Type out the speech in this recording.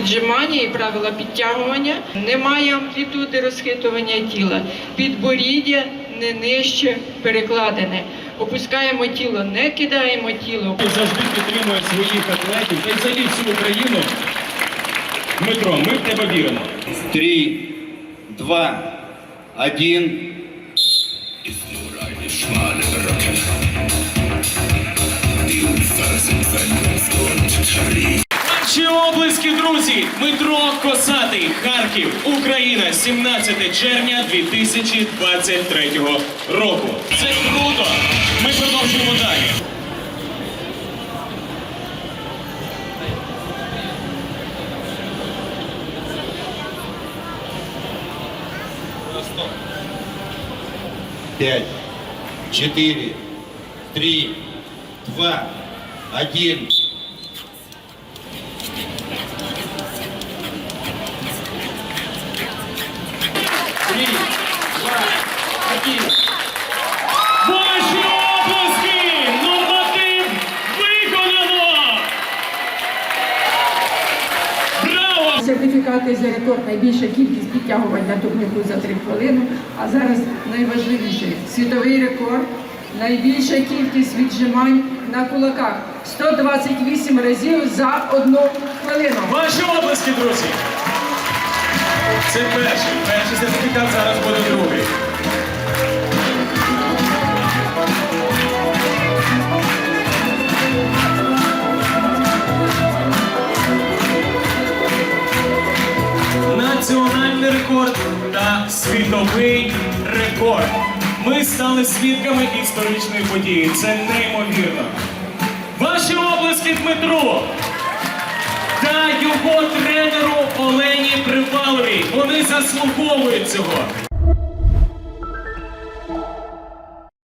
віджимання і правила підтягування. Немає амплітуди розхитування тіла. Підборіддя не нижче перекладене. Опускаємо тіло, не кидаємо тіло. завжди підтримує своїх атлетів та й взагалі всю Україну. Дмитро, ми в тебе віримо. Три, два, один. Ваші облиски, друзі! Дмитро Косатий, Харків, Україна, 17 червня 2023 року. Це круто! Ми продовжуємо далі. Пять, четыре, три, два, один. Три, два, один. Ваші облиски! Норматив виконано! Браво! Сертифікати за рекорд найбільша кількість підтягувань на турніку за 3 хвилини. А зараз найважливіше світовий рекорд, найбільша кількість віджимань на кулаках 128 разів за одну хвилину. Ваші облиски, друзі! Це перший. Перший сертифікат зараз буде другий. Національний рекорд та світовий рекорд. Ми стали свідками історичної події. Це неймовірно. Ваші облиски Дмитру! Заслуговують цього.